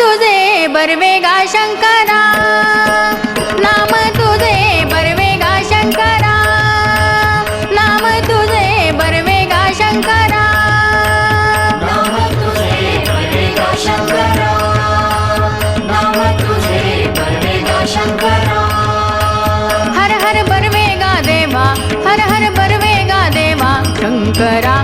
तुझे बरवेगा शंकरा। नाम तुझे बरवेगा शंकरा। नाम तुझे बरवेगा शंकरा। शंकरा। हर हर बरवेगा देवा, हर हर बरवेगा देवा। शंकरा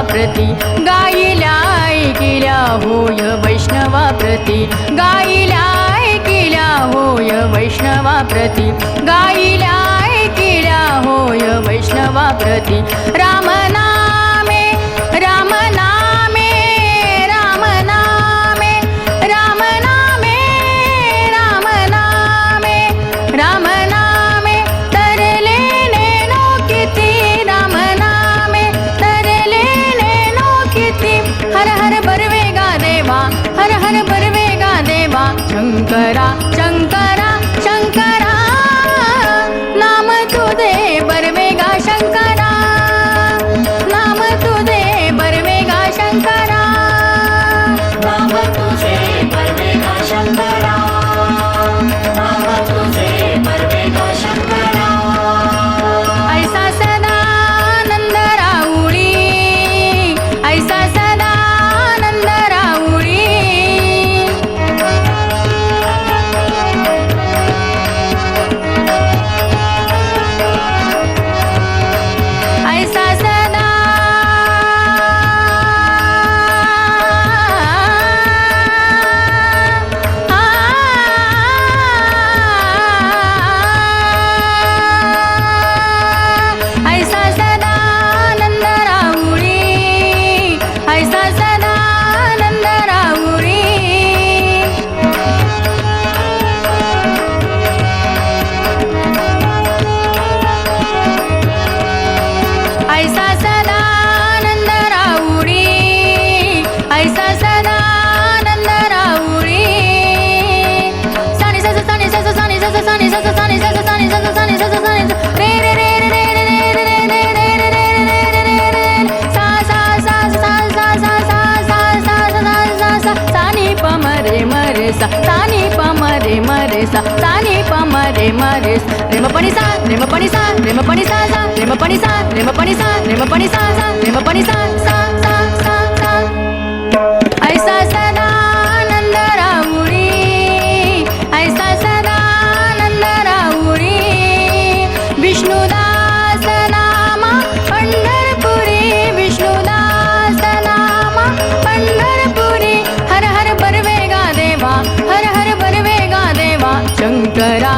प्रती. गाईला ऐकिल्या होय वैष्णवा प्रती. गाईला ऐकिल्या होय वैष्णवा प्रती. गाईला ऐकिल्या होय वैष्णवा प्रती. Ram Shankara Shankar sa sa ni pa ma re ma re sa sa ni pa ma re ma re sa re ma pa ni sa re ma pa ni sa re ma pa ni sa sa re ma pa ni sa re ma pa ni sa re ma pa ni sa sa re ma pa ni sa sa करा